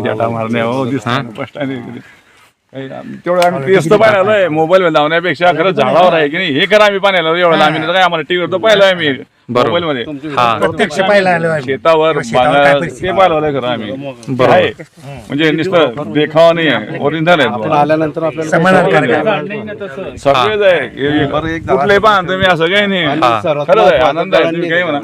जटा मारण्या हो तेवढं आम्ही तेच तर पाहिलं मोबाईल लावण्यापेक्षा खरं झाडावर आहे की नाही हे खरं आम्ही पाहिलं एवढं आम्ही काय आम्हाला टीव्हीवर तर पाहिलं आम्ही मोबाईल मध्ये हा. प्रत्यक्ष पाहायला आलो आम्ही. शेतावर शेतावर बागा- काय परिस्थिती? ते पाहिलं आलंय खरं आम्ही. बरोबर. आहे. म्हणजे नुसतं देखावा नाही आहे. ओरिजिनल आहे. आल्यानंतर आपल्याला समाधानकारक आहे. सगळेच आहे. हे- कुठलंही पाहा तुम्ही असं काही नाही. खरंच आहे. आनंद आहे. तुम्ही काही म्हणा.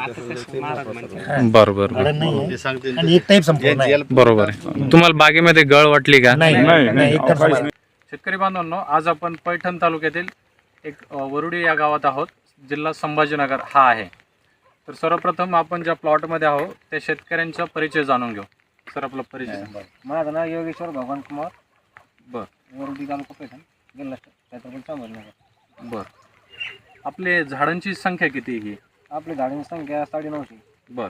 बरोबर नाही आहे. आणि एक टाईप संपूर्ण आहे. बरोबर आहे. तुम्हाला बागेमध्ये गळ वाटली का? नाही नाही, नाही नाही, एकदम काहीच समाधान. शेतकरी बांधवांनो आज आपण पैठण तालुक्यातील एक अ, वरुडी या गावात आहोत. जिल्हा संभाजीनगर हा आहे. तर सर्वप्रथम आपण ज्या प्लॉटमध्ये आहोत त्या शेतकऱ्यांचा परिचय जाणून घेऊ. सर आपला परिचय सांगा. माझं नाव योगेश्वर भगवान कुमार. बर. वरुडी तालुका पैठण जिल्हा छत्रपती संभाजीनगर. बर. आपले झाडांची संख्या किती आहे ही? आपली झाडांची संख्या साडे नऊशे बर.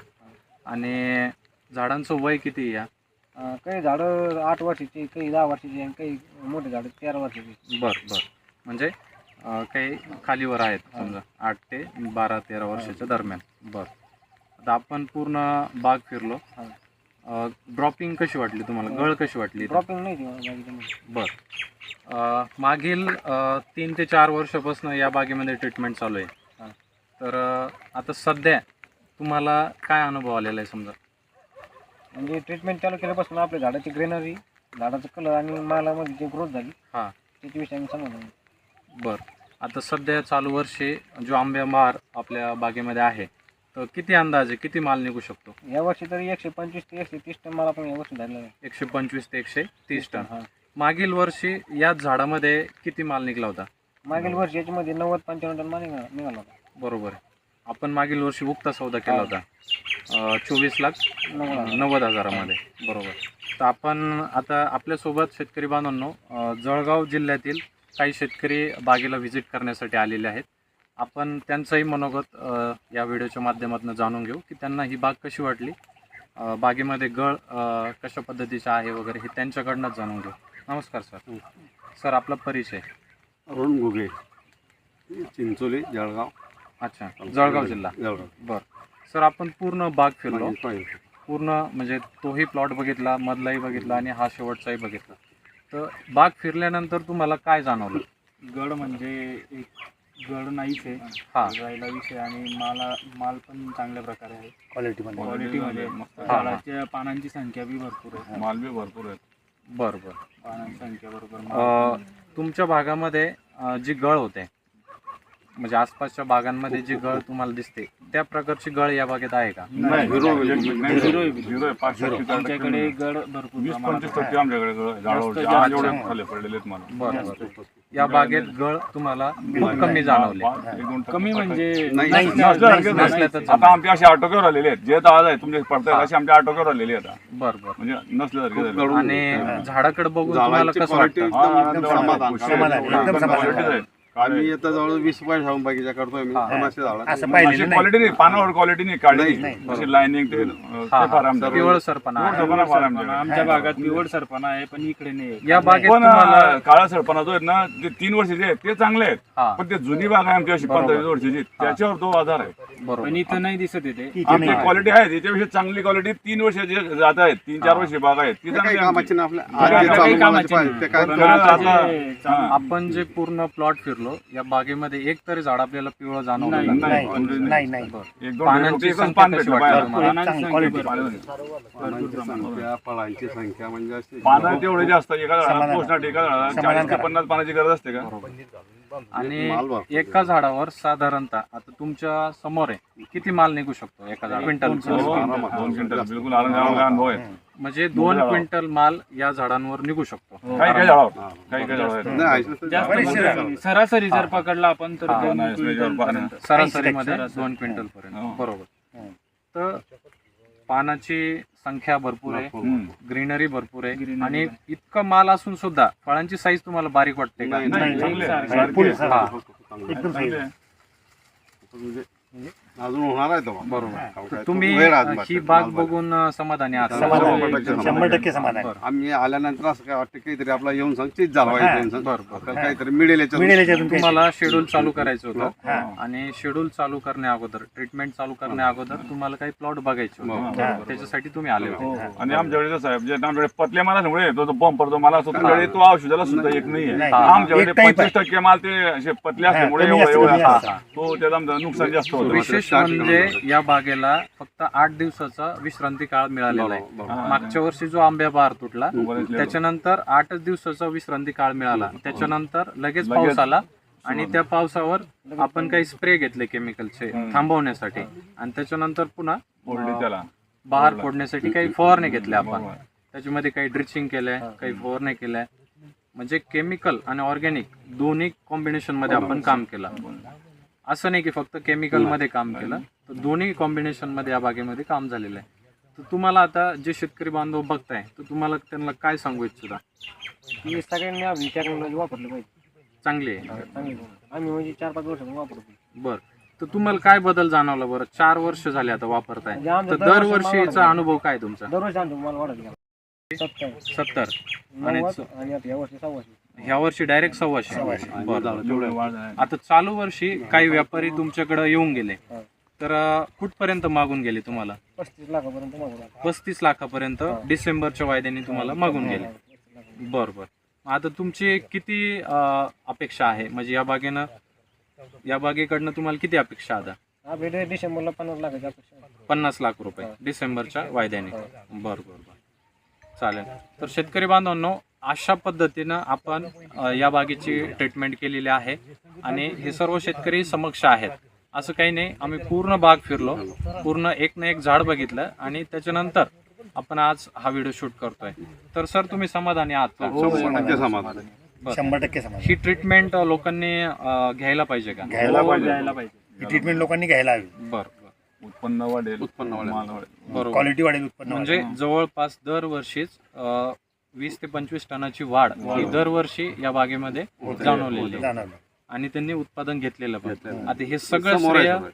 आणि झाडांचं वय किती या? अं, काही झाडं आठ वर्षाची काही दहा वर्षाची आणि काही मोठे झाडं तेरा वर्षाची. बर बर. म्हणजे? अ, काही खालीवर आहेत समजा आठ ते बारा तेरा वर्षाच्या दरम्यान. बर. आता आपण पूर्ण बाग फिरलो. ड्रॉपिंग कशी वाटली तुम्हाला? गळ कशी वाटली इथं? ड्रॉपिंग नाही ती बागेमध्ये. बर. अ, मागील अ, तीन ते चार वर्षापासून या बागेमध्ये ट्रीटमेंट चालू आहे. हा. तर अ, आता सध्या तुम्हाला काय अनुभव आलेला आहे समजा? म्हणजे ट्रीटमेंट चालू केल्यापासून आपल्या झाडाची ग्रेनरी झाडाचा कलर आणि मालामध्ये जी ग्रोथ झाली हा. त्याच्याविषयी आम्ही सांगतो बर. आता सध्या चालू वर्षी जो आंबे बहार आपल्या बागेमध्ये आहे तर किती अंदाजे किती माल निघू शकतो? या वर्षी तरी एकशे पंचवीस ते एकशे तीस टन मला पण या वर्षी आहे. एकशे पंचवीस ते एकशे तीस टन. हा. मागील वर्षी याच झाडामध्ये किती माल निघला होता? मागील वर्षी याच्यामध्ये नव्वद पंच्याण्णव टन माल निघाला निघाला होता. बरोबर आहे. आपण मागील वर्षी उक्ता सौदा केला होता. चोवीस लाख नव्वद नव्वद हजारामध्ये. बरोबर. तर आपण आता आपल्यासोबत शेतकरी बांधवांनो अ, जळगाव जिल्ह्यातील काही शेतकरी बागेला व्हिजिट करण्यासाठी आलेले आहेत. आपण त्यांचंही मनोगत या व्हिडिओच्या माध्यमातून जाणून घेऊ की त्यांना ही बाग कशी वाटली. बागेमध्ये गळ कशा पद्धतीचा आहे वगैरे हे त्यांच्याकडनंच जाणून घेऊ. नमस्कार सर. सर आपला परिचय. अरुण घुगे चिंचोली जळगाव. अच्छा जळगाव जिल्हा. जळगाव. बर. सर आपण पूर्ण बाग फिरलो. पूर्ण म्हणजे तोही प्लॉट बघितला मधलाही बघितला आणि हा शेवटचाही बघितला. तर बाग फिरल्यानंतर तुम्हाला काय जाणवलं? गड म्हणजे एक गड नाहीच आहे. हा. राहिला विषय आणि माला माल पण चांगल्या प्रकारे आहे. क्वालिटीमध्ये क्वालिटीमध्ये झाडाच्या पानांची संख्या बी भरपूर आहे. माल बी भरपूर आहे बरं बरं. पानांची संख्या बरोबर अं, तुमच्या भागामध्ये अं, जी गळ होते म्हणजे आसपासच्या बागांमध्ये जी गळ तुम्हाला दिसते त्या प्रकारची गळ या बागेत आहे का? नाही झिरो नाही, आहे. नाही, झिरो आहे. झिरो आहे, पाच टक्के, चार आमच्याकडे टक्के गड भरपूर वीस प्रमाणात पंचवीस टक्के आमच्याकडे गळ- झाडावरचे जास्त- आज एवढे खाली पडलेले आहेत मला बरं बरं या बागेत गळ तुम्हाला खूप कमी जाणवले. पाच- एक दोन टक्के कमी म्हणजे नाही, नाही, नसल्यासारखेच नाही. नसल्यातच आता आमचे असे आटोक्यावर आलेले आहेत. जे आज आहे तुमचे पडतात असे आमच्या आटोक्यावर आलेले आहेत आता. बरं बरं. म्हणजे नसल्यासारखे झाले. गळून आणि झाडाकडे बघून तुम्हाला कसं क्वालिटी वाटतं? हा. आम्ही आता जवळ वीस बाय शाहून बागीचा करतोय मी. पन्नासशे झाड असं अशी पाहिलेलं नाही. क्वालिटी नाही. पानावर क्वालिटी नाही काढली. नाही, अशी लाईनिंग ते अं, ते फार आमच्याकडे. पिवळ सरपणा आहे. फार. आमच्या भागात पिवळ सरपणा आहे पण इकडे नाही. या बागेत पण तुम्हाला अं, काळा सरपणा जो आहेत ना ते तीन वर्षाचे आहेत ते चांगले आहेत. पण ते जुनी बाग आहे आमची अशी. पंधरा वर्षाची त्याच्यावर तो आधार आहे. बरोबर. पण इथं नाही दिसत येते आमची क्वालिटी आहे त्याच्यापेक्षा चांगली क्वालिटी तीन वर्षाची जात आहेत तीन चार वर्षी बाग आहेत ती चांगली काही आमची. कामाची ना आपल्या काही आज जे चालू कामाची मालाचे पाहिजे, ते काय बरं, करायचं आता- ते हा. आपण जे पूर्ण प्लॉट फिरलो या बागेमध्ये एक तरी झाड आपल्याला पिवळं जाणवलं नाही, नाही. नाही नाही, नाही नाही एक दोन पानांची संख्या पान कशी भेटलं वाटली बाहेर. तुम्हाला? पानांची चांगली संख्या quality. भरपूर. पानांची संख्या फळांची संख्या म्हणजे अशी पानं तेवढे जास्त एका झाडाला समाधान. पोचणार एका झाडाला समाधान चाळीस ते करा. पन्नास पानाची गरज असते का आणि माल भरपूर. एका झाडावर साधारणतः आता तुमच्यासमोर आहे किती माल निघू शकतो एका झाड क्विंटल दोन क्विंटल बिलकुल आनंद अनुभव आहे म्हणजे दोन क्विंटल माल या झाडांवर निघू शकतो काही काही झाडावर काही काही झाडावर आहेत. नाही आहेच नसतं. जास्त बरेचसे सरासरी जर पकडला आपण तर हा, दोन नाही, क्विंटल याच्यावर पानं. पर्यंत. सरासरीमध्ये दोन क्विंटल हो. पर्यंत बरोबर तर पानाची संख्या भरपूर आहे हम्म. ग्रीनरी भरपूर आहे Greenery आणि इतकं माल असून सुद्धा फळांची साईज तुम्हाला बारीक वाटते का नाही, नाही, नाही, चांगले आहे. सारखे. सारखे फुल आहे. सर. हा चांगलं. एकदम चांगले सही आहे. म्हणजे अजून होणार आहे तो. बरोबर. हो तुम्ही ही बाग. बघून समाधानी आहात. शंभर टक्के समाधान. आम्ही आल्यानंतर असं काय वाटतं काहीतरी आपला येऊन सांग चीज झाला हा. काहीतरी मिळेल. तुम्हाला शेड्यूल चालू करायचं हा. होतं आणि शेड्यूल चालू करण्या अगोदर ट्रीटमेंट चालू करण्या अगोदर तुम्हाला काही प्लॉट बघायचे हो. हा. त्याच्यासाठी तुम्ही आले होते. आणि आमच्याकडे कसं आहे म्हणजे आमच्याकडे पतल्या मालामुळे तो बंपर जो मला असतो तुमच्याकडे तो औषधाला सुद्धा एक नाही. आमच्याकडे एक type पंचवीस टक्के माल ते असे पतले असल्यामुळे. तो त्याचा आमचं नुकसान जास्त होतं. विशेष म्हणजे या बागेला फक्त आठ दिवसाचा विश्रांती काळ मिळालेला आहे. मागच्या वर्षी जो आंब्या बहार तुटला. त्याच्यानंतर आठच दिवसाचा विश्रांती काळ मिळाला. त्याच्यानंतर लगेच पाऊस आला आणि त्या पावसावर आपण काही स्प्रे घेतले केमिकलचे थांबवण्यासाठी. आणि त्याच्यानंतर पुन्हा बहार फोडण्यासाठी काही फवारणी घेतल्या आपण. त्याच्यामध्ये काही ड्रिचिंग केलंय काही फवारणी केलंय. म्हणजे केमिकल आणि ऑर्गॅनिक दोन्ही कॉम्बिनेशनमध्ये आपण काम केलं. असं नाही की फक्त केमिकलमध्ये काम केलं. तर दोन्ही कॉम्बिनेशनमध्ये या बागेमध्ये काम झालेलं आहे. तर तुम्हाला आता जे शेतकरी बांधव बघताय तर तुम्हाला त्यांना काय सांगू इच्छिता? की सगळ्यांनी आपली टेक्नॉलॉजी वापरली पाहिजे. चांगली आहे. चांगली आम्ही म्हणजे चार पाच वर्ष वापरतो बर. तर तुम्हाला काय बदल जाणवला बरं? चार वर्ष झाले आता वापरताय. म्हणजे आमचं तर दरवर्षी दरवर्षीचा अनुभव काय तुमचा? दरवर्षी मला वाढत गेला. सत्तर. सत्तर. आणि नव्वद आणि आता या वर्षी सव्वाशे. ह्या वर्षी डायरेक्ट सव्वाशे. बरं. आता चालू वर्षी काही व्यापारी तुमच्याकडे येऊन गेले. हा. तर अं, कुठपर्यंत मागून गेले तुम्हाला? पस्तीस लाखापर्यंत मागू लागला पस्तीस लाखापर्यंत डिसेंबरच्या वायद्याने तुम्हाला मागून गेले. बर बर. आता तुमची किती अं, अपेक्षा आहे? म्हणजे या बागेनं या बागेकडनं तुम्हाला किती अपेक्षा आता? डिसेंबरला पन्नास लाखाची अपेक्षा आहे. पन्नास लाख रुपये डिसेंबरच्या वायद्याने. बर बर बर. चालेल. तर शेतकरी बांधवांनो अशा पद्धतीनं आपण या बागेची ट्रीटमेंट केलेली आहे आणि हे सर्व शेतकरी समक्ष आहेत. असं काही नाही आम्ही पूर्ण बाग फिरलो पूर्ण एक ना एक झाड बघितलं आणि त्याच्यानंतर आपण आज हा व्हिडिओ शूट करतोय. तर सर तुम्ही समाधानी आहात का? शंभर टक्के समाधान. बरं. शंभर टक्के समाधान. ही ट्रीटमेंट लोकांनी घ्यायला पाहिजे का? घ्यायला पाहिजे. द्यायला पाहिजे. ही ट्रीटमेंट लोकांनी घ्यायला हवी. बर उत्पन्न वाढेल उत्पन्न वाढेल. माल वाढेल. बरोबर. क्वालिटी वाढेल उत्पन्न म्हणजे. जवळपास दरवर्षीच वीस ते पंचवीस टनाची वाढ ही दरवर्षी या बागेमध्ये जाणवलेली आहे. आणि त्यांनी उत्पादन घेतलेलं पण. आता हे सगळं समोर आहे श्रेय सगळं.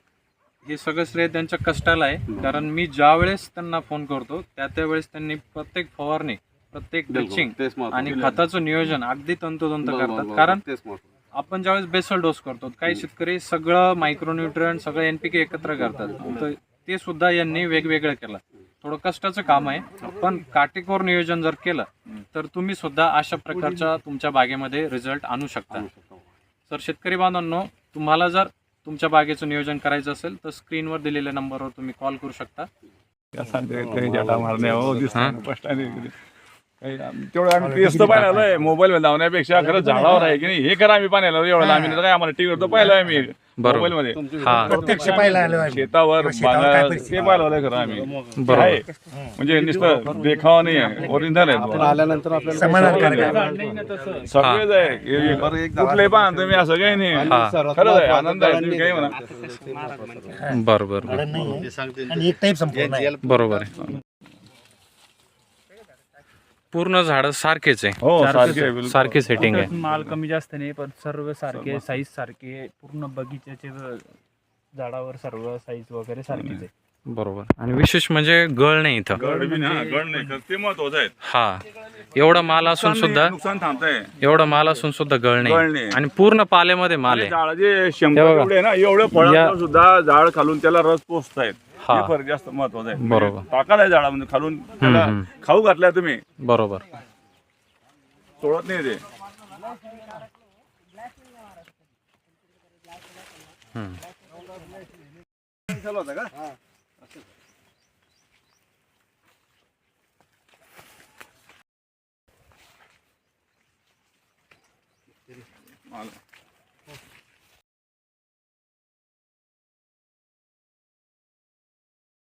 हे सगळं श्रेय त्यांच्या कष्टाला आहे. कारण मी ज्या वेळेस त्यांना फोन करतो त्या त्यावेळेस त्यांनी प्रत्येक फवारणी प्रत्येक ड्रिचिंग तेच महत्त्वाचं. आणि खताचं नियोजन अगदी तंतोतंत बरोबर, करतात. बरोबर. कारण तेच महत्त्वाचं. आपण ज्यावेळेस बेसल डोस करतो काही शेतकरी सगळं मायक्रोन्युट्रियन सगळं एनपीके एकत्र करतात. तर ते सुद्धा यांनी वेगवेगळं केलं. थोडं कष्टाचं काम आहे पण काटेकोर नियोजन जर केलं तर तुम्ही सुद्धा अशा प्रकारच्या तुमच्या बागेमध्ये रिझल्ट आणू शकता. तर शेतकरी बांधवांनो तुम्हाला जर तुमच्या बागेचं नियोजन करायचं असेल तर स्क्रीनवर दिलेल्या नंबरवर तुम्ही कॉल करू शकता. तेवढं आम्ही तेच तर पाहिलं मोबाईल मध्ये लावण्यापेक्षा खरं झाडावर आहे की नाही हे करा आम्ही पाण्याला एवढं आम्ही नाही तर काय आम्हाला टीव्हीवर तर पाहिलं आम्ही. मोबाईल मध्ये हा. प्रत्यक्ष पाहायला आलो आहे शेतावर ते पाहिलं खरं आम्ही. आहे. म्हणजे नुसतं देखावा नाही आहे ओरिजिनल आहे. आल्यानंतर सगळेच आहे. हे- बरं, कुठले पण तुम्ही असं काही नाही. हा खरंच आहे आनंद आहे तुम्ही काही म्हणा. बरोबर बरोबर कारण नाही आहे. आणि एक टाईप संपूर्ण आहे बरोबर आहे पूर्ण झाड सारखेच आहे. हो सारखे बिलकुल. सारखी सेटिंग आहे. माल कमी जास्त नाही पण सर्व सारखे साईज सारखे पूर्ण बगीच्याचे व- झाडावर सर्व साईज वगैरे सारखीच आहे. बरोबर. आणि विशेष म्हणजे गळ नाही इथं. गड बी नाही, हा, गड नाही. खरं ते महत्वाचं आहे. हा. एवढा माल असून नुकसान सुद्धा नाही, नुकसान थांबतंय. एवढा माल असून सुद्धा गळ गळ नाही. नाही. आणि पूर्ण पाल्यामध्ये माल आहे. झाड जे शंभर बघा. एवढे आहे ना एवढे सुद्धा झाड खालून त्याला रस पोचतायत. हा. हे फरक जास्त महत्त्वाचा आहे बरोबर. ताकद आहे झाडामध्ये खालून त्याला. खाऊ घातलाय तुम्ही बरोबर तोडत नाही ते हम्म. चालू होता का.